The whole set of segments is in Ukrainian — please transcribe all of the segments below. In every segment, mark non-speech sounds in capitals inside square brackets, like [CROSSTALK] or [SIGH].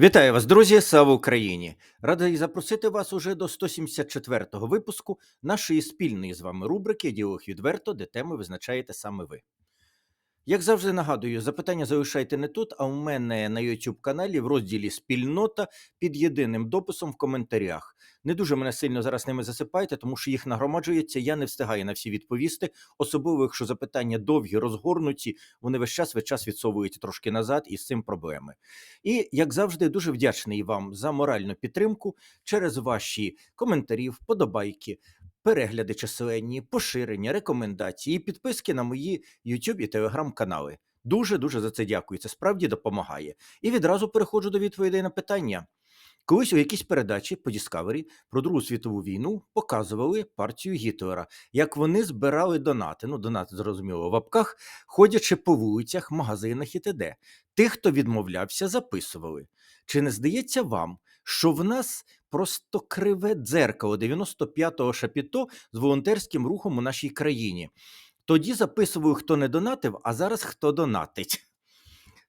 Вітаю вас, друзі! Слава Україні! Радий запросити вас уже до 174-го випуску нашої спільної з вами рубрики Діалог відверто, де теми визначаєте саме ви. Як завжди нагадую, запитання залишайте не тут, а у мене на YouTube каналі в розділі Спільнота під єдиним дописом в коментарях. Не дуже мене сильно зараз ними засипайте, тому що їх нагромаджується. Я не встигаю на всі відповісти, особливо якщо запитання довгі, розгорнуті, вони весь час весь час відсовують трошки назад, і з цим проблеми. І як завжди, дуже вдячний вам за моральну підтримку через ваші коментарі, вподобайки, перегляди численні, поширення, рекомендації і підписки на мої YouTube і Telegram канали. Дуже дуже за це дякую. Це справді допомагає. І відразу переходжу до відповідей на питання. Колись у якійсь передачі по Discovery про Другу світову війну показували партію Гітлера, як вони збирали донати. Ну, донати зрозуміло в апках, ходячи по вулицях, магазинах і т.д. Тих, хто відмовлявся, записували. Чи не здається вам, що в нас просто криве дзеркало 95-го шапіто з волонтерським рухом у нашій країні? Тоді записували, хто не донатив, а зараз хто донатить.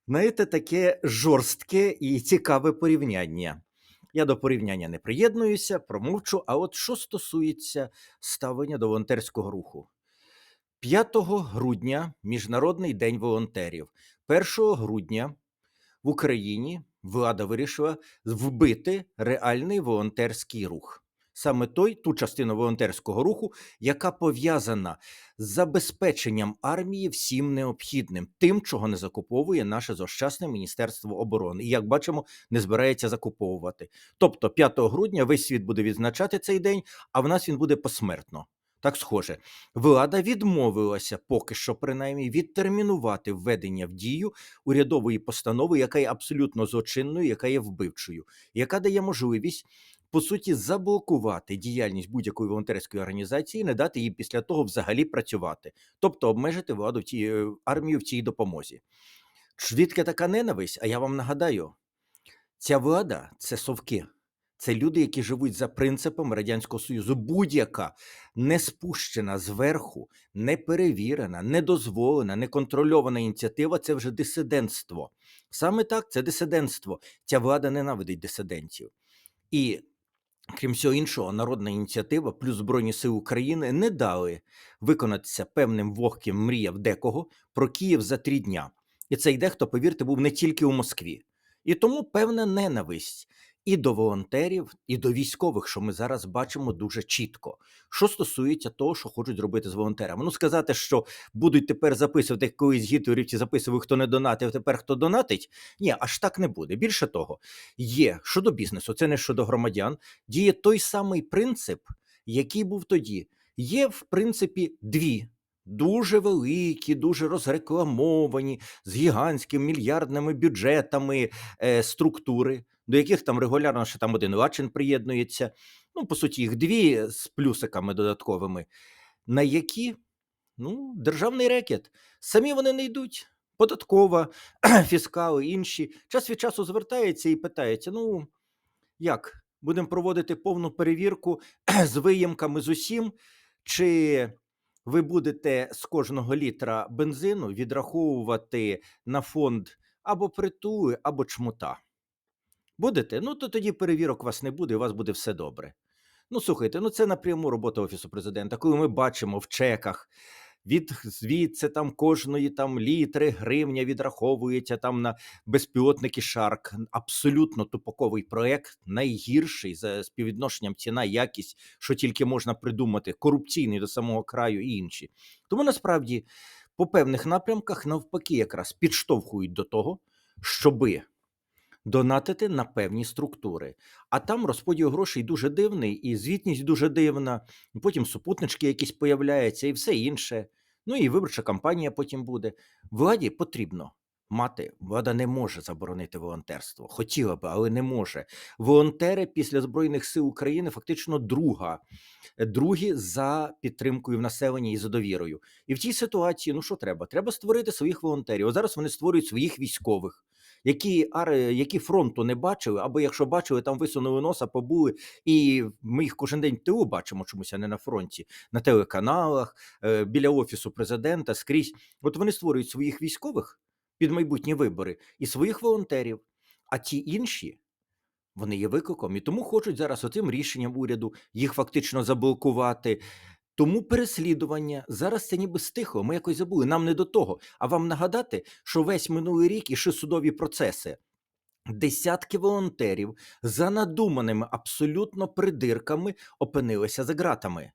Знаєте, таке жорстке і цікаве порівняння. Я до порівняння не приєднуюся, промовчу. А от що стосується ставлення до волонтерського руху, 5 грудня Міжнародний день волонтерів. 1 грудня в Україні влада вирішила вбити реальний волонтерський рух. Саме той, ту частину волонтерського руху, яка пов'язана з забезпеченням армії всім необхідним, тим, чого не закуповує наше зощасне Міністерство оборони. І як бачимо, не збирається закуповувати. Тобто, 5 грудня весь світ буде відзначати цей день, а в нас він буде посмертно. Так схоже, влада відмовилася поки що, принаймні, відтермінувати введення в дію урядової постанови, яка є абсолютно злочинною, яка є вбивчою, яка дає можливість. По суті, заблокувати діяльність будь-якої волонтерської організації, не дати їй після того взагалі працювати, тобто обмежити владу в тій е, армію в цій допомозі. Звідки така ненависть? А я вам нагадаю, ця влада це совки. Це люди, які живуть за принципом Радянського Союзу. Будь-яка не спущена зверху, не перевірена, недозволена, неконтрольована ініціатива це вже дисидентство. Саме так, це дисидентство. Ця влада ненавидить дисидентів. І крім всього іншого, народна ініціатива плюс Збройні Сили України не дали виконатися певним вогким мріяв декого про Київ за три дня. І цей дехто, повірте, був не тільки у Москві. І тому певна ненависть і до волонтерів, і до військових, що ми зараз бачимо дуже чітко. Що стосується того, що хочуть зробити з волонтерами. Ну сказати, що будуть тепер записувати як колись гітлерівці записували, хто не донатив, тепер хто донатить. Ні, аж так не буде. Більше того, є щодо бізнесу, це не щодо громадян. Діє той самий принцип, який був тоді. Є, в принципі, дві. Дуже великі, дуже розрекламовані з гігантськими мільярдними бюджетами е, структури, до яких там регулярно ще там один Лачин приєднується. Ну, по суті, їх дві з плюсиками додатковими, на які ну, державний рекет. Самі вони не йдуть. Податкова, [CLEARS THROAT] фіскали, інші. Час від часу звертається і питається: ну, як, будемо проводити повну перевірку [CLEARS THROAT] з виїмками з усім, чи ви будете з кожного літра бензину відраховувати на фонд або притули, або чмута. Будете? Ну то тоді перевірок вас не буде, і у вас буде все добре. Ну, слухайте, ну це напряму робота Офісу президента, коли ми бачимо в чеках. Від звідси там кожної там літри гривня відраховується там на безпілотники Шарк. Абсолютно тупоковий проект, найгірший за співвідношенням ціна, якість, що тільки можна придумати, корупційний до самого краю і інші. Тому насправді по певних напрямках навпаки якраз підштовхують до того, щоби донатити на певні структури. А там розподіл грошей дуже дивний, і звітність дуже дивна. Потім супутнички якісь появляються, і все інше. Ну і виборча кампанія потім буде. Владі потрібно мати. Влада не може заборонити волонтерство. Хотіла би, але не може. Волонтери після Збройних сил України фактично друга, другі за підтримкою в населенні і за довірою. І в цій ситуації, ну що треба? Треба створити своїх волонтерів. От зараз вони створюють своїх військових які які фронту не бачили, або якщо бачили, там висунули носа, побули, і ми їх кожен день в ТУ бачимо чомусь, а не на фронті, на телеканалах, е, біля офісу президента, скрізь. От вони створюють своїх військових під майбутні вибори і своїх волонтерів. А ті інші, вони є викликом, і тому хочуть зараз оцим рішенням уряду їх фактично заблокувати. Тому переслідування зараз це ніби стихло. Ми якось забули. Нам не до того. А вам нагадати, що весь минулий рік ішли судові процеси. Десятки волонтерів за надуманими абсолютно придирками опинилися за ґратами.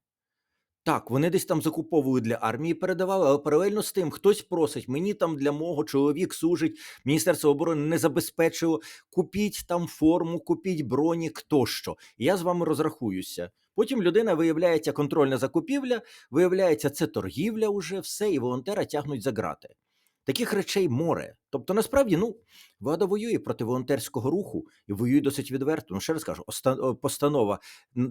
Так, вони десь там закуповують для армії, передавали, але паралельно з тим хтось просить, мені там для мого чоловік служить, Міністерство оборони не забезпечило, купіть там форму, купіть бронік тощо. І я з вами розрахуюся. Потім людина виявляється контрольна закупівля, виявляється, це торгівля уже, все, і волонтера тягнуть за грати. Таких речей море. Тобто, насправді, ну, влада воює проти волонтерського руху і воює досить відверто. Ну, ще раз кажу, оста- постанова,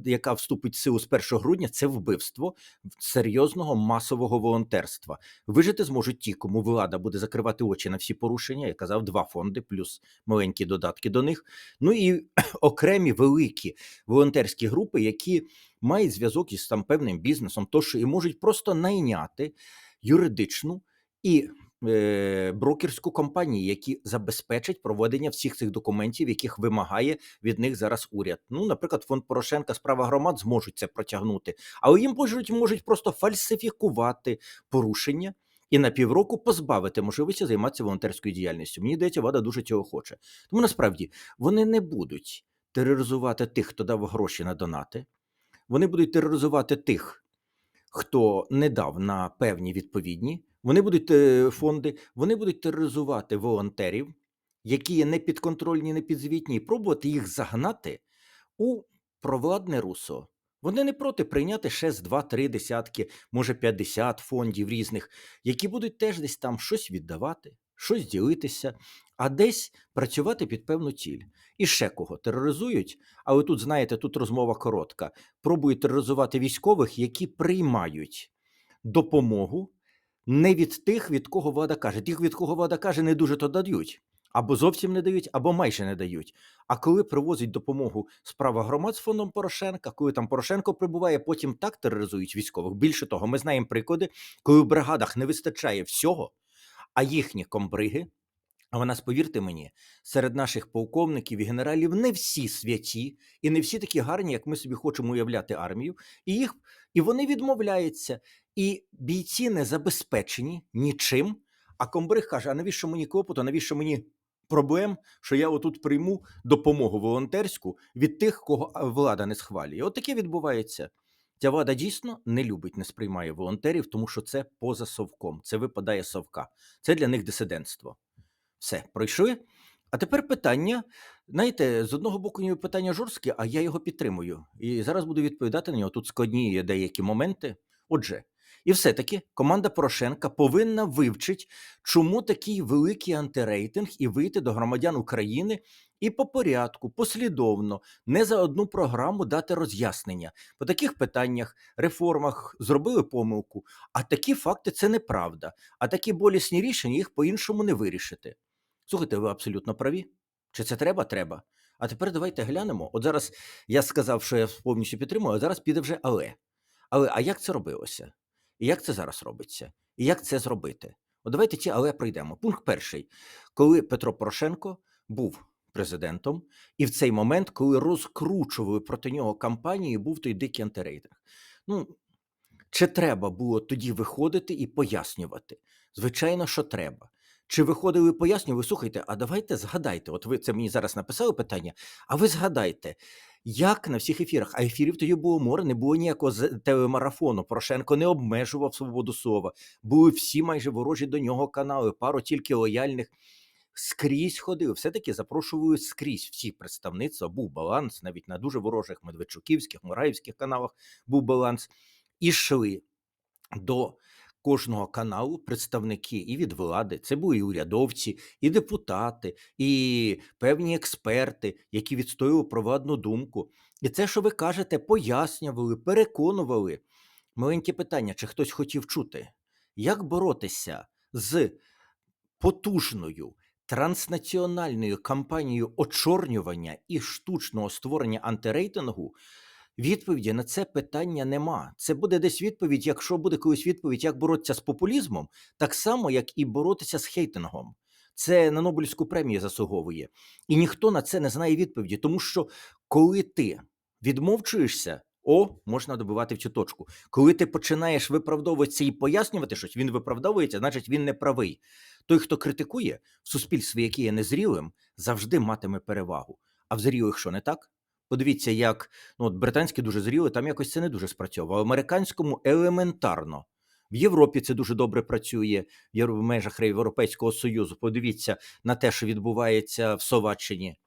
яка вступить в силу з 1 грудня, це вбивство серйозного масового волонтерства. Вижити зможуть ті, кому влада буде закривати очі на всі порушення. Я казав, два фонди, плюс маленькі додатки до них. Ну і [CLEARS THROAT] окремі великі волонтерські групи, які мають зв'язок із там певним бізнесом, тощо і можуть просто найняти юридичну і е, брокерську компанію, які забезпечать проведення всіх цих документів, яких вимагає від них зараз уряд. Ну, наприклад, фонд Порошенка справа громад зможуть це протягнути, але їм можуть, можуть просто фальсифікувати порушення. І на півроку позбавити можливості займатися волонтерською діяльністю. Мені здається, влада дуже цього хоче. Тому насправді вони не будуть тероризувати тих, хто дав гроші на донати. Вони будуть тероризувати тих, хто не дав на певні відповідні. Вони будуть е, фонди, вони будуть тероризувати волонтерів, які є непідконтрольні, непідзвітні, і пробувати їх загнати у провладне русло. Вони не проти прийняти ще з 2-3 десятки, може 50 фондів різних, які будуть теж десь там щось віддавати, щось ділитися, а десь працювати під певну ціль. І ще кого тероризують. Але тут, знаєте, тут розмова коротка. Пробують тероризувати військових, які приймають допомогу не від тих, від кого влада каже. Тих, від кого влада каже, не дуже то дають. Або зовсім не дають, або майже не дають. А коли привозять допомогу справа громад з фондом Порошенка, коли там Порошенко прибуває, потім так тероризують військових. Більше того, ми знаємо приклади, коли в бригадах не вистачає всього, а їхні комбриги. А в нас, повірте мені, серед наших полковників і генералів не всі святі і не всі такі гарні, як ми собі хочемо уявляти армію, і їх і вони відмовляються. І бійці не забезпечені нічим. А комбриг каже: а навіщо мені клопоту, навіщо мені проблем, що я отут прийму допомогу волонтерську від тих, кого влада не схвалює? От таке відбувається. Ця влада дійсно не любить, не сприймає волонтерів, тому що це поза совком, це випадає совка. Це для них дисидентство. Все, пройшли. А тепер питання. Знаєте, з одного боку, ніби питання жорстке, а я його підтримую. І зараз буду відповідати на нього. Тут складні є деякі моменти. Отже, і все-таки команда Порошенка повинна вивчити, чому такий великий антирейтинг і вийти до громадян України і по порядку, послідовно, не за одну програму дати роз'яснення. По таких питаннях, реформах зробили помилку, а такі факти це неправда. А такі болісні рішення їх по-іншому не вирішити. Слухайте, ви абсолютно праві. Чи це треба? Треба. А тепер давайте глянемо. От зараз я сказав, що я повністю підтримую, а зараз піде вже але. Але а як це робилося? І як це зараз робиться? І як це зробити? От давайте ті але пройдемо. Пункт перший. Коли Петро Порошенко був президентом, і в цей момент, коли розкручували проти нього кампанію, був той дикий антирейтинг. Ну, чи треба було тоді виходити і пояснювати? Звичайно, що треба. Чи виходили пояснювали, слухайте, а давайте згадайте, от ви це мені зараз написали питання, а ви згадайте, як на всіх ефірах, а ефірів тоді було море, не було ніякого телемарафону. Порошенко не обмежував свободу слова. Були всі майже ворожі до нього канали, пару тільки лояльних. Скрізь ходили, все-таки запрошували скрізь всі представництва. Був баланс, навіть на дуже ворожих медведчуківських, мураївських каналах був баланс. І йшли до кожного каналу представники і від влади. Це були і урядовці, і депутати, і певні експерти, які відстоювали провладну думку. І це, що ви кажете, пояснювали, переконували. Маленьке питання: чи хтось хотів чути, як боротися з потужною транснаціональною кампанією очорнювання і штучного створення антирейтингу, відповіді на це питання нема. Це буде десь відповідь, якщо буде колись відповідь, як боротися з популізмом, так само, як і боротися з хейтингом. Це на Нобелівську премію заслуговує. І ніхто на це не знає відповіді, тому що коли ти відмовчуєшся, о, можна добивати в цю точку. Коли ти починаєш виправдовуватися і пояснювати щось, він виправдовується, значить він не правий. Той, хто критикує в суспільстві, яке є незрілим, завжди матиме перевагу. А в зрілих що не так? Подивіться, як ну, от британські дуже зріли, там якось це не дуже спрацьовувало. Американському елементарно. В Європі це дуже добре працює в межах Європейського Союзу. Подивіться на те, що відбувається в Словаччині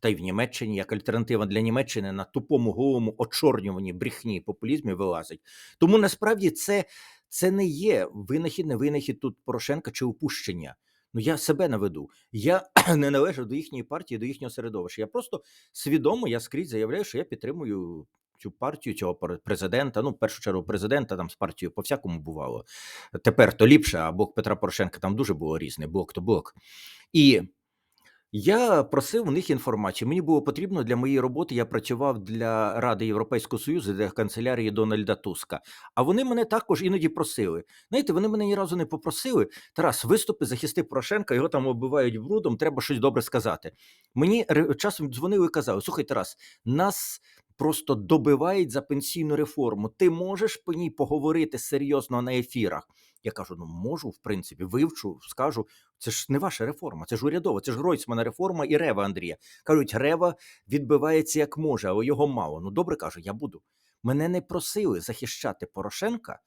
та й в Німеччині, як альтернатива для Німеччини на тупому голому очорнюванні брехні популізмі вилазить. Тому насправді це, це не є винахід, не винахід тут Порошенка чи упущення. Ну я себе наведу. Я [CLEARS THROAT] не належу до їхньої партії, до їхнього середовища. Я просто свідомо я скрізь заявляю, що я підтримую цю партію, цього пр- президента. Ну, в першу чергу, президента там з партією по всякому бувало. Тепер то ліпше, а блок Петра Порошенка там дуже було різне, блок то блок. І я просив у них інформацію. Мені було потрібно для моєї роботи. Я працював для Ради Європейського Союзу, для канцелярії Дональда Туска. А вони мене також іноді просили. Знаєте, вони мене ні разу не попросили. Тарас, виступи, захисти Порошенка, його там оббивають брудом, треба щось добре сказати. Мені часом дзвонили і казали: слухай, Тарас, нас. Просто добивають за пенсійну реформу. Ти можеш по ній поговорити серйозно на ефірах? Я кажу: ну можу, в принципі, вивчу, скажу. Це ж не ваша реформа, це ж урядова, це ж Гройсмана реформа і Рева Андрія. Кажуть, Рева відбивається як може, але його мало. Ну добре кажу, я буду. Мене не просили захищати Порошенка.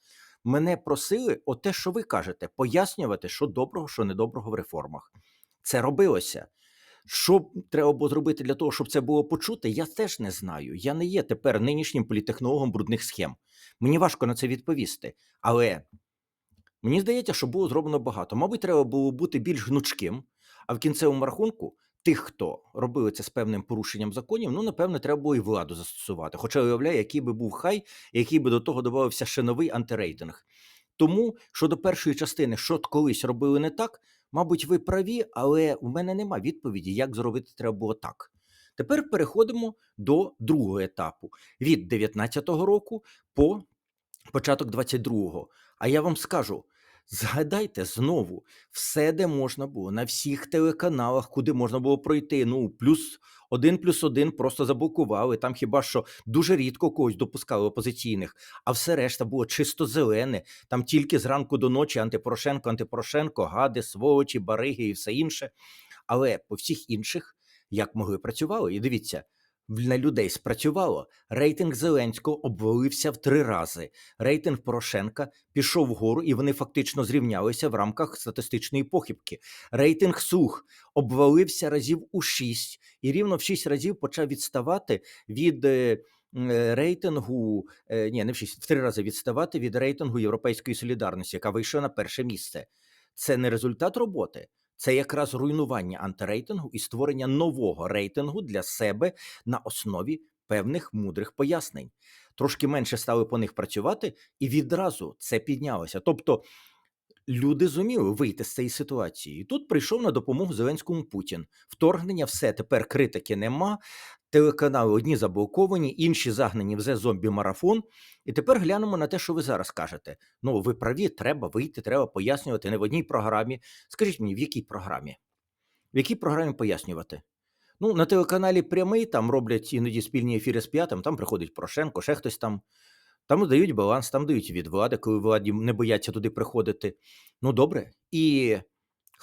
Мене просили, оте, що ви кажете, пояснювати, що доброго, що недоброго в реформах. Це робилося. Що треба було зробити для того, щоб це було почути, я теж не знаю. Я не є тепер нинішнім політехнологом брудних схем. Мені важко на це відповісти. Але Мені здається, що було зроблено багато. Мабуть, треба було бути більш гнучким, а в кінцевому рахунку тих, хто робили це з певним порушенням законів, ну, напевне, треба було і владу застосувати. Хоча уявляю, який би був хай, який би до того додавався ще новий антирейдинг. Тому щодо першої частини, що колись робили не так, мабуть, ви праві, але в мене нема відповіді, як зробити треба було так. Тепер переходимо до другого етапу від 19-го року по початок 22-го. А я вам скажу: згадайте знову все, де можна було, на всіх телеканалах, куди можна було пройти. Ну, плюс один плюс один просто заблокували. Там хіба що дуже рідко когось допускали опозиційних, а все решта було чисто зелене. Там тільки зранку до ночі антипорошенко, антипорошенко, гади, сволочі, бариги і все інше. Але по всіх інших, як могли працювали, і дивіться. На людей спрацювало. Рейтинг Зеленського обвалився в три рази. Рейтинг Порошенка пішов вгору, і вони фактично зрівнялися в рамках статистичної похибки. Рейтинг Сух обвалився разів у шість, і рівно в шість разів почав відставати від е, е, рейтингу. е, Ні, не в шість, в три рази відставати від рейтингу Європейської солідарності, яка вийшла на перше місце. Це не результат роботи. Це якраз руйнування антирейтингу і створення нового рейтингу для себе на основі певних мудрих пояснень. Трошки менше стали по них працювати, і відразу це піднялося. Тобто люди зуміли вийти з цієї ситуації. І тут прийшов на допомогу Зеленському Путін. Вторгнення, все тепер критики нема. Телеканали одні заблоковані, інші загнані в зомбі марафон. І тепер глянемо на те, що ви зараз кажете. Ну, ви праві, треба вийти, треба пояснювати не в одній програмі. Скажіть мені, в якій програмі? В якій програмі пояснювати? Ну, на телеканалі прямий там роблять іноді спільні ефіри з п'ятим, там приходить Порошенко, ще хтось там. Там дають баланс, там дають від влади, коли владі не бояться туди приходити. Ну, добре. І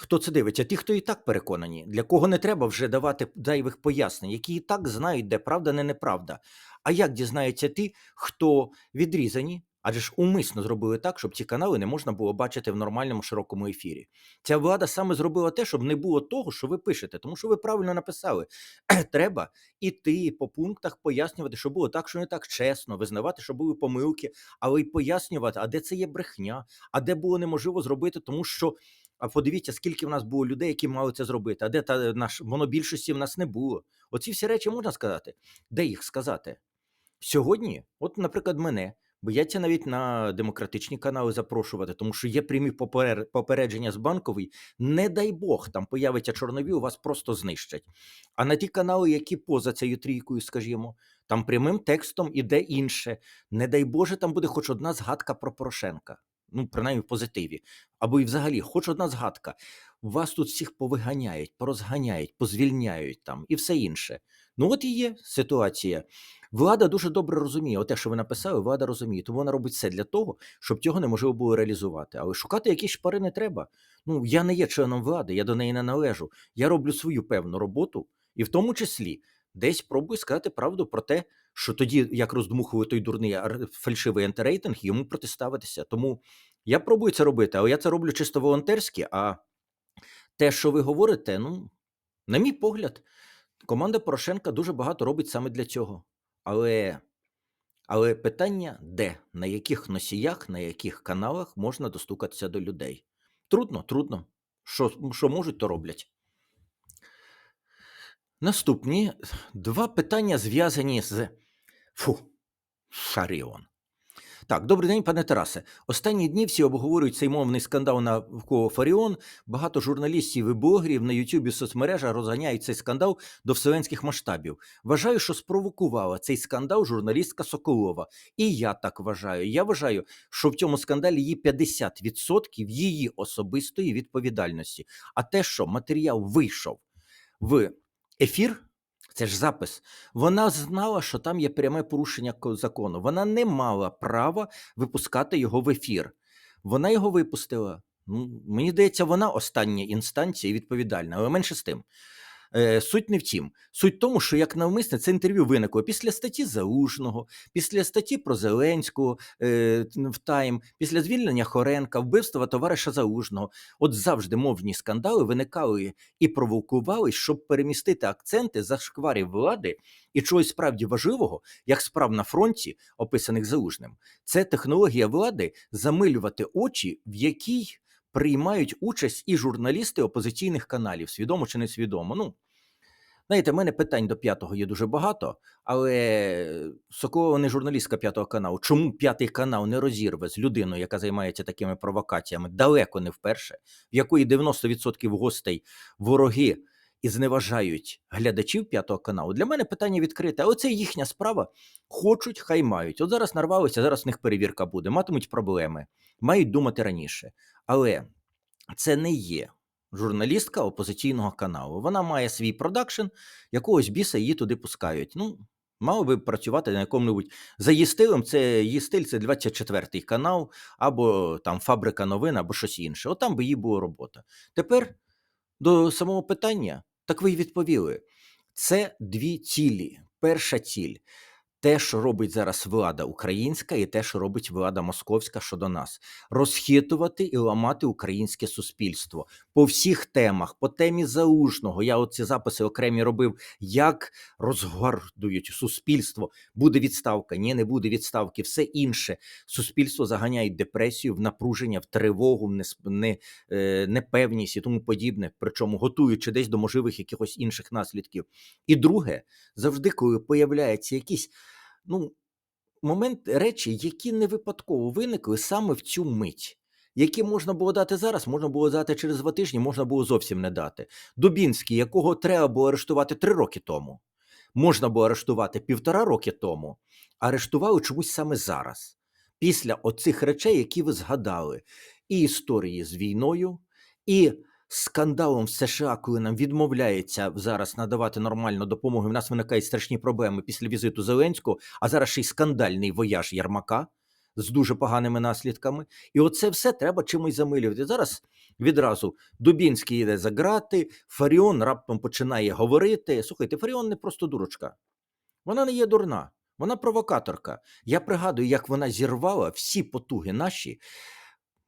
хто це дивиться? Ті, хто і так переконані, для кого не треба вже давати зайвих пояснень, які і так знають, де правда, не неправда. А як дізнаються ті, хто відрізані? Адже ж умисно зробили так, щоб ці канали не можна було бачити в нормальному широкому ефірі. Ця влада саме зробила те, щоб не було того, що ви пишете, тому що ви правильно написали. Треба іти по пунктах, пояснювати, що було так, що не так чесно, визнавати, що були помилки, але й пояснювати, а де це є брехня, а де було неможливо зробити, тому що. А подивіться, скільки в нас було людей, які мали це зробити, а де та наш монобільшості в нас не було. Оці всі речі можна сказати. Де їх сказати? Сьогодні, от, наприклад, мене бояться навіть на демократичні канали запрошувати, тому що є прямі попередження з банкової. Не дай Бог, там появиться чорнові, у вас просто знищать. А на ті канали, які поза цією трійкою, скажімо, там прямим текстом іде інше. Не дай Боже, там буде хоч одна згадка про Порошенка. Ну, принаймні в позитиві. Або і взагалі, хоч одна згадка. Вас тут всіх повиганяють, порозганяють, позвільняють там і все інше. Ну, от і є ситуація. Влада дуже добре розуміє, те, що ви написали, влада розуміє, тому вона робить все для того, щоб цього неможливо було реалізувати. Але шукати якісь шпари не треба. Ну, я не є членом влади, я до неї не належу. Я роблю свою певну роботу, і в тому числі десь пробую сказати правду про те, що тоді, як роздмухує той дурний фальшивий антирейтинг, йому протиставитися. Тому я пробую це робити, але я це роблю чисто волонтерськи. А те, що ви говорите, ну, на мій погляд, команда Порошенка дуже багато робить саме для цього. Але, але питання, де, на яких носіях, на яких каналах можна достукатися до людей? Трудно, трудно. Що, що можуть, то роблять. Наступні два питання зв'язані з фу, Шаріон. Так, добрий день, пане Тарасе. Останні дні всі обговорюють цей мовний скандал навколо Фаріон. Багато журналістів і блогерів на Ютубі соцмережах розганяють цей скандал до вселенських масштабів. Вважаю, що спровокувала цей скандал журналістка Соколова. І я так вважаю. Я вважаю, що в цьому скандалі є 50% її особистої відповідальності. А те, що матеріал вийшов в ефір, це ж запис. Вона знала, що там є пряме порушення закону. Вона не мала права випускати його в ефір. Вона його випустила. Ну, мені здається, вона остання інстанція і відповідальна, але менше з тим. Е, суть не в тім. Суть в тому, що як навмисне це інтерв'ю виникло після статті Залужного, після статті про Зеленського е, в Тайм, після звільнення Хоренка, вбивства товариша Залужного. От завжди мовні скандали виникали і провокували, щоб перемістити акценти за шкварів влади і чогось справді важливого, як справ на фронті, описаних Залужним. Це технологія влади замилювати очі, в якій приймають участь і журналісти опозиційних каналів, свідомо чи не свідомо. Ну, знаєте, в мене питань до п'ятого є дуже багато, але Соколова не журналістка п'ятого каналу. Чому п'ятий канал не розірве з людиною, яка займається такими провокаціями, далеко не вперше, в якої 90% гостей вороги і зневажають глядачів п'ятого каналу? Для мене питання відкрите. Але це їхня справа. Хочуть, хай мають. От зараз нарвалися, зараз в них перевірка буде, матимуть проблеми, мають думати раніше. Але це не є журналістка опозиційного каналу. Вона має свій продакшн, якогось біса її туди пускають. Ну, мало би працювати на якому-небудь за її стилем. Це її стиль, це 24-й канал, або там фабрика новин, або щось інше. От там би їй була робота. Тепер до самого питання, так ви й відповіли. Це дві цілі. Перша ціль те, що робить зараз влада українська, і те, що робить влада московська щодо нас, розхитувати і ламати українське суспільство по всіх темах, по темі залужного. Я оці записи окремі робив, як розгордують суспільство. Буде відставка, ні, не буде відставки, все інше. Суспільство заганяють депресію, в напруження, в тривогу, в е, непевність і тому подібне, причому готуючи десь до можливих якихось інших наслідків. І друге, завжди, коли появляється якісь ну, момент речі, які не випадково виникли саме в цю мить. Які можна було дати зараз, можна було дати через два тижні, можна було зовсім не дати. Дубінський, якого треба було арештувати три роки тому, можна було арештувати півтора роки тому, арештували чомусь саме зараз. Після оцих речей, які ви згадали, і історії з війною, і скандалом в США, коли нам відмовляється зараз надавати нормальну допомогу. В нас виникають страшні проблеми після візиту Зеленського, а зараз ще й скандальний вояж Ярмака з дуже поганими наслідками. І оце все треба чимось замилювати. Зараз відразу Дубінський йде за грати, Фаріон раптом починає говорити. Слухайте, Фаріон не просто дурочка. Вона не є дурна, вона провокаторка. Я пригадую, як вона зірвала всі потуги наші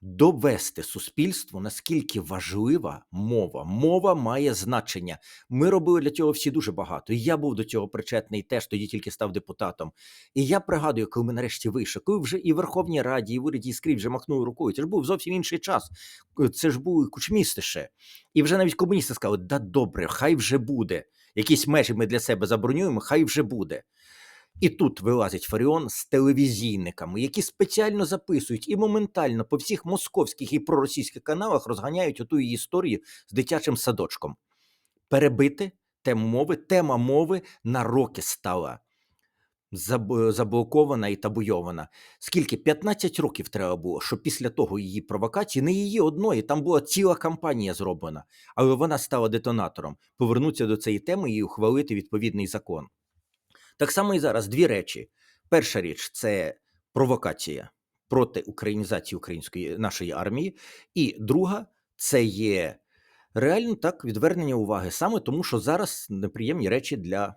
довести суспільству, наскільки важлива мова. Мова має значення. Ми робили для цього всі дуже багато. І я був до цього причетний, теж тоді тільки став депутатом. І я пригадую, коли ми нарешті вийшли, коли вже і в Верховній Раді, і в уряді скрізь вже махнули рукою. Це ж був зовсім інший час. Це ж були кучмістише. І вже навіть комуністи сказали: да добре, хай вже буде. Якісь межі ми для себе забронюємо, хай вже буде. І тут вилазить Фаріон з телевізійниками, які спеціально записують і моментально по всіх московських і проросійських каналах розганяють оту її історію з дитячим садочком. Перебити тему мови, тема мови на роки стала заблокована і табуйована. Скільки? 15 років треба було, щоб після того її провокації, не її одної, там була ціла кампанія зроблена, але вона стала детонатором. Повернутися до цієї теми і ухвалити відповідний закон. Так само і зараз дві речі. Перша річ це провокація проти українізації української нашої армії, і друга це є реально так відвернення уваги саме тому, що зараз неприємні речі для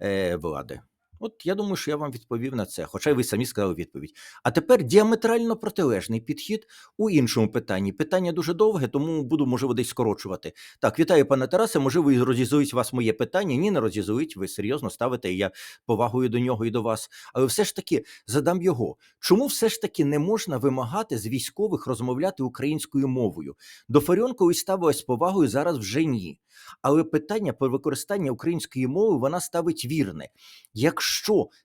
е, влади. От я думаю, що я вам відповів на це, хоча ви самі сказали відповідь. А тепер діаметрально протилежний підхід у іншому питанні. Питання дуже довге, тому буду, можливо, десь скорочувати. Так, вітаю, пане Тарасе. Можливо, і розізують вас моє питання. Ні, не розізують. Ви серйозно ставите. і Я повагою до нього і до вас. Але все ж таки задам його. Чому все ж таки не можна вимагати з військових розмовляти українською мовою? До Фаріон колись ставилась повагою, зараз вже ні. Але питання про використання української мови вона ставить вірне. Якщо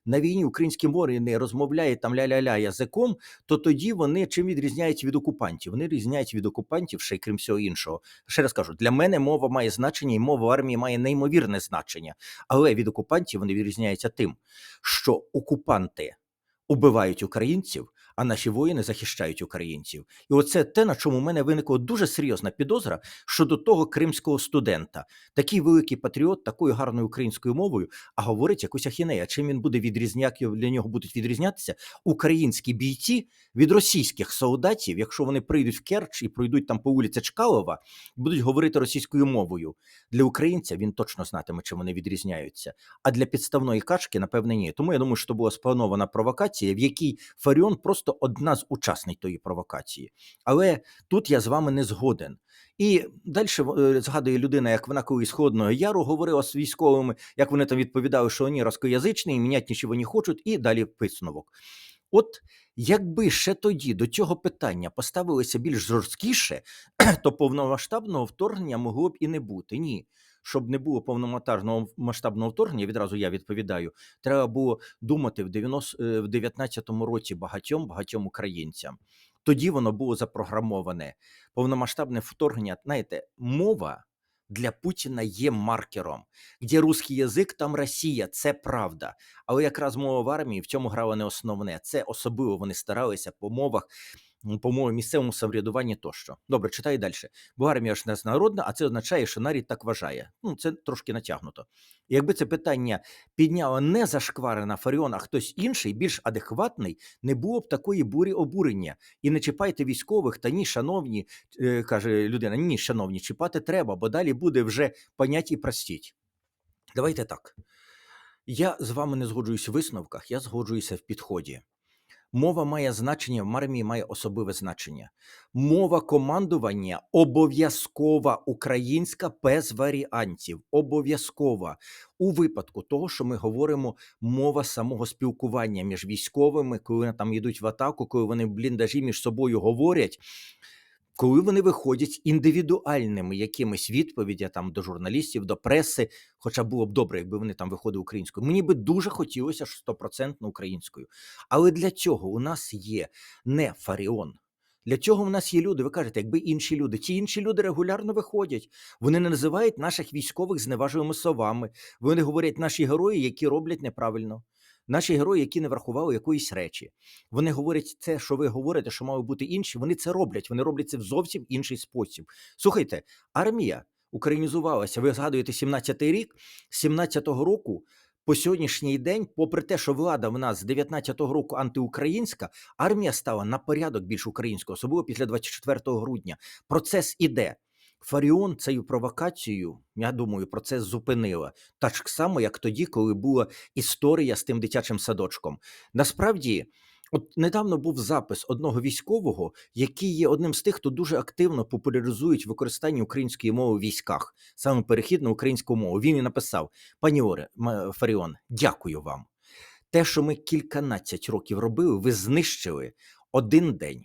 на війні українські море не розмовляють там ля-ля-ля язиком, то тоді вони чим відрізняються від окупантів? Вони різняються від окупантів ще й крім всього іншого. Ще раз кажу, для мене мова має значення, і мова армії має неймовірне значення. Але від окупантів вони відрізняються тим, що окупанти убивають українців, а наші воїни захищають українців. І оце те, на чому в мене виникла дуже серйозна підозра щодо того кримського студента. Такий великий патріот, такою гарною українською мовою, а говорить якусь ахінея. Чим він буде відрізняти, для нього будуть відрізнятися українські бійці від російських солдатів, якщо вони прийдуть в Керч і пройдуть там по вулиці Чкалова, будуть говорити російською мовою. Для українця він точно знатиме, чим вони відрізняються. А для підставної качки, напевне, ні. Тому я думаю, що була спланована провокація, в якій Фаріон просто одна з учасників тої провокації. Але тут я з вами не згоден. І далі згадує людина, як вона колись Сходного Яру говорила з військовими, як вони там відповідали, що вони розкоязичні, і міняти нічого не хочуть, і далі висновок. От якби ще тоді до цього питання поставилися більш жорсткіше, [CLEARS THROAT] то повномасштабного вторгнення могло б і не бути. Ні. Щоб не було повномасштабного масштабного вторгнення, відразу я відповідаю. Треба було думати в 90, е, в 19-му році багатьом багатьом українцям. Тоді воно було запрограмоване. Повномасштабне вторгнення, знаєте, мова для Путіна є маркером. Де русський язик, там Росія, це правда. Але якраз мова в армії в цьому грала не основне. Це особливо вони старалися по мовах, по мові місцевому самоврядуванні тощо. Добре, читаю далі. Бо армія ж не народна, а це означає, що нарід так вважає. Ну, це трошки натягнуто. І Якби це питання підняла не зашкварена Фаріон, а хтось інший, більш адекватний, не було б такої бурі обурення. І не чіпайте військових, та ні, шановні, е, каже людина, ні, шановні, чіпати треба, бо далі буде вже понять і простіть. Давайте так. Я з вами не згоджуюся в висновках, я згоджуюся в підході. Мова має значення, в армії має особливе значення. Мова командування обов'язкова українська без варіантів. Обов'язкова. У випадку того, що ми говоримо мова самого спілкування між військовими, коли вони там йдуть в атаку, коли вони в бліндажі між собою говорять. Коли вони виходять індивідуальними якимись відповідями там до журналістів, до преси, хоча було б добре, якби вони там виходили українською. Мені би дуже хотілося стопроцентно українською. Але для цього у нас є не Фаріон. Для цього в нас є люди. Ви кажете, якби інші люди. Ті інші люди регулярно виходять. Вони не називають наших військових зневажливими словами. Вони говорять наші герої, які роблять неправильно. Наші герої, які не врахували якоїсь речі. Вони говорять те, що ви говорите, що мали бути інші. Вони це роблять. Вони роблять це в зовсім інший спосіб. Слухайте, армія українізувалася. Ви згадуєте 17-й рік, 17-го року. По сьогоднішній день, попри те, що влада в нас з 19-го року антиукраїнська, армія стала на порядок більш українською, особливо після 24 грудня. Процес іде. Фаріон цією провокацією, я думаю, процес зупинила. Так само, як тоді, коли була історія з тим дитячим садочком. Насправді, от недавно був запис одного військового, який є одним з тих, хто дуже активно популяризують використання української мови в військах, саме перехід на українську мову. Він і написав: пані Оре Фаріон, дякую вам. Те, що ми кільканадцять років робили, ви знищили один день.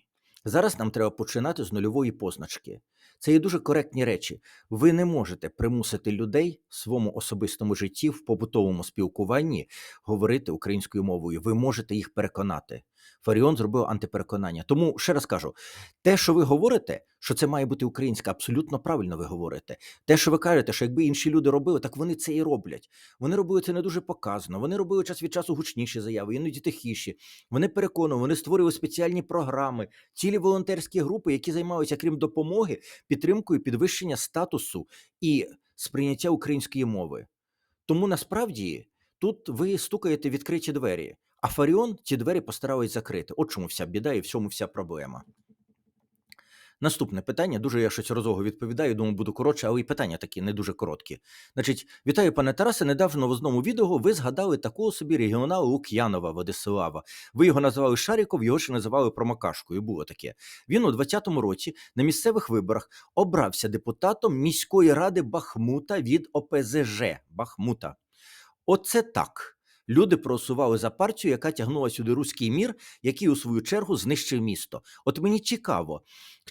Зараз нам треба починати з нульової позначки. Це є дуже коректні речі. Ви не можете примусити людей в своєму особистому житті, в побутовому спілкуванні говорити українською мовою. Ви можете їх переконати. Фаріон зробив антипереконання. Тому ще раз кажу: те, що ви говорите, що це має бути українська, абсолютно правильно ви говорите. Те, що ви кажете, що якби інші люди робили, так вони це і роблять. Вони робили це не дуже показно. Вони робили час від часу гучніші заяви, іноді тихіші. Вони переконували, вони створювали спеціальні програми, цілі волонтерські групи, які займаються, крім допомоги, підтримкою підвищення статусу і сприйняття української мови. Тому насправді тут ви стукаєте відкриті двері, а Фаріон ці двері постарались закрити. От чому вся біда і в цьому вся проблема. Наступне питання. Дуже я щось розого відповідаю. Думаю, буду коротше, але і питання такі не дуже короткі. Значить, вітаю, пане Тарасе. Недавно в одному відео ви згадали такого собі регіонала Лук'янова Владислава. Ви його називали Шаріков, його ще називали Промакашкою. Було таке. Він у 20-му році на місцевих виборах обрався депутатом міської ради Бахмута від ОПЗЖ Бахмута. Оце так. Люди проголосували за партію, яка тягнула сюди руський мір, який у свою чергу знищив місто. От мені цікаво,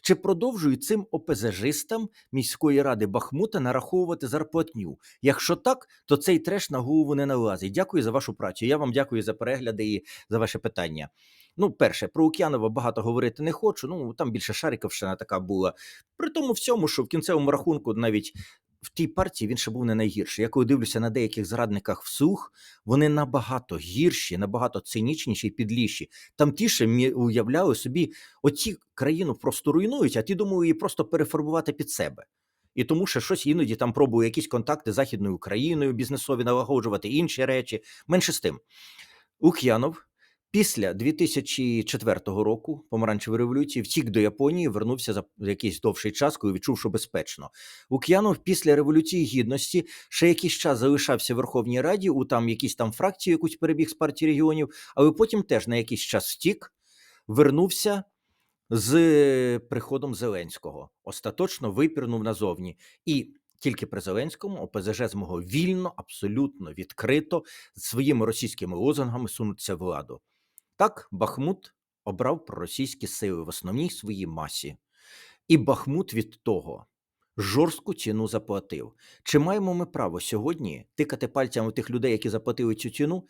чи продовжують цим ОПЗЖистам міської ради Бахмута нараховувати зарплатню? Якщо так, то цей треш на голову не налазить. Дякую за вашу працю. Я вам дякую за перегляди і за ваше питання. Ну, перше, про Лук'янова багато говорити не хочу. Ну там більше Шариковщина така була. При тому всьому, що в кінцевому рахунку навіть в тій партії він ще був не найгірший. Я коли дивлюся на деяких зрадниках вслух, вони набагато гірші, набагато цинічніші і підліші. Там ті ще уявляли собі, оці країну просто руйнують, а ті думали її просто переформувати під себе. І тому ще щось іноді там пробує якісь контакти з Західною Україною, бізнесові налагоджувати інші речі. Менше з тим. Лук'янов після 2004 року помаранчевої революції втік до Японії, вернувся за якийсь довший час, коли відчув, що безпечно. Лук'янов після революції гідності ще якийсь час залишався в Верховній Раді, у там якісь там фракції, якусь перебіг з партії регіонів, але потім теж на якийсь час втік, вернувся з приходом Зеленського. Остаточно випірнув назовні. І тільки при Зеленському ОПЗЖ змогло вільно, абсолютно відкрито своїми російськими лозунгами сунутися владу. Так, Бахмут обрав проросійські сили в основній своїй масі. І Бахмут від того жорстку ціну заплатив. Чи маємо ми право сьогодні тикати пальцем у тих людей, які заплатили цю ціну?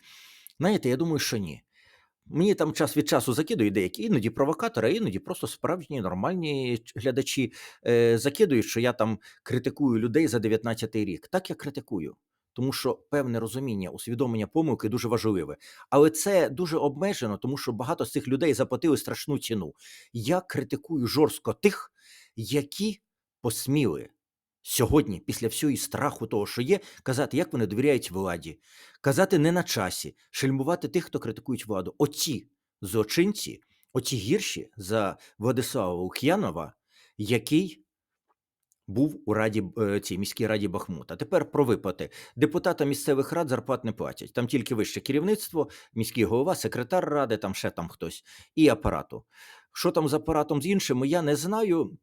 Знаєте, я думаю, що ні. Мені там час від часу закидують деякі, іноді провокатори, а іноді просто справжні нормальні глядачі е, закидують, що я там критикую людей за 19-й рік. Так я критикую. Тому що певне розуміння, усвідомлення помилки дуже важливе. Але це дуже обмежено, тому що багато з цих людей заплатили страшну ціну. Я критикую жорстко тих, які посміли сьогодні, після всього і страху того, що є, казати, як вони довіряють владі, казати не на часі, шельмувати тих, хто критикують владу. Оці злочинці, оці гірші за Владислава Лук'янова, який був у раді е, цій міській раді Бахмута. Тепер про виплати. Депутатам місцевих рад зарплат не платять. Там тільки вище керівництво, міський голова, секретар ради, там ще там хтось, і апарату. Що там з апаратом з іншими, я не знаю.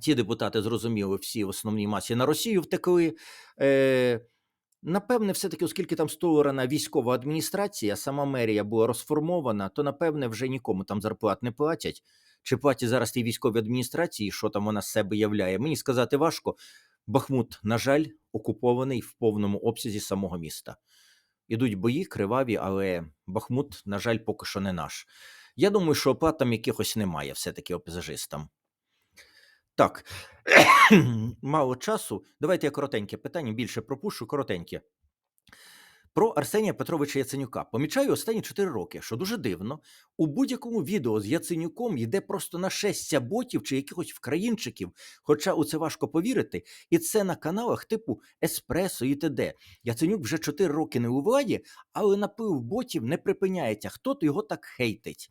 Ті депутати зрозуміли всі в основній масі на Росію втекли. Е, Напевне, все-таки, оскільки там створена військова адміністрація, сама мерія була розформована, то напевне вже нікому там зарплат не платять. Чи платять зараз тій військовій адміністрації, що там вона з себе являє? Мені сказати важко. Бахмут, на жаль, окупований в повному обсязі самого міста. Ідуть бої криваві, але Бахмут, на жаль, поки що не наш. Я думаю, що оплат там якихось немає, все-таки опезажистам. Так, мало часу. Давайте я коротеньке питання, більше пропущу, коротеньке. Про Арсенія Петровича Яценюка. Помічаю останні 4 роки, що дуже дивно, у будь-якому відео з Яценюком йде просто нашестя ботів чи якихось вкраїнчиків, хоча у це важко повірити, і це на каналах типу Еспресо і т.д. Яценюк вже 4 роки не у владі, але наплив ботів не припиняється. Хто то його так хейтить?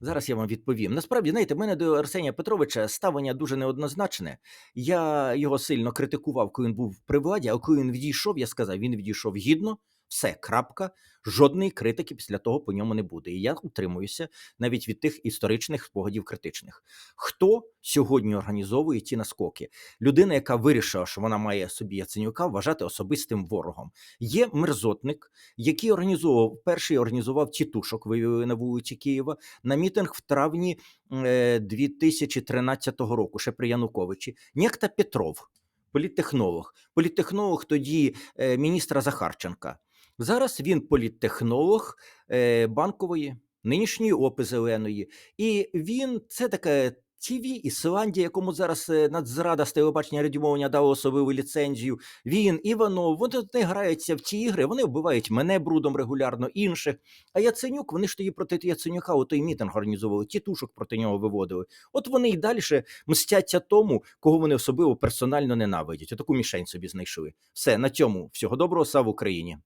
Зараз я вам відповім. Насправді, знаєте, в мене до Арсенія Петровича ставлення дуже неоднозначне. Я його сильно критикував, коли він був при владі, а коли він відійшов, я сказав, він відійшов гідно, все, крапка. Жодної критики після того по ньому не буде. І я утримуюся навіть від тих історичних спогадів критичних. Хто сьогодні організовує ці наскоки? Людина, яка вирішила, що вона має собі Яценюка вважати особистим ворогом. Є мерзотник, який організовував перший організував тітушок, виявили на вулиці Києва на мітинг в травні е, 2013 року, ще при Януковичі. Нєкта Петров, політтехнолог. Політтехнолог тоді е, міністра Захарченка. Зараз він політтехнолог е, банкової нинішньої опи зеленої. І він це таке ТВ Ісландія, якому зараз е, Нацзрада з телебачення радіомовлення дала особливу ліцензію. Він, Іванов, вони не граються в ці ігри, вони вбивають мене брудом регулярно, інших. А Яценюк, вони ж тоді проти Яценюка у той мітинг організовували, тітушок проти нього виводили. От вони й далі мстяться тому, кого вони особливо персонально ненавидять. Отаку мішень собі знайшли. Все, на цьому. Всього доброго, слава Україні!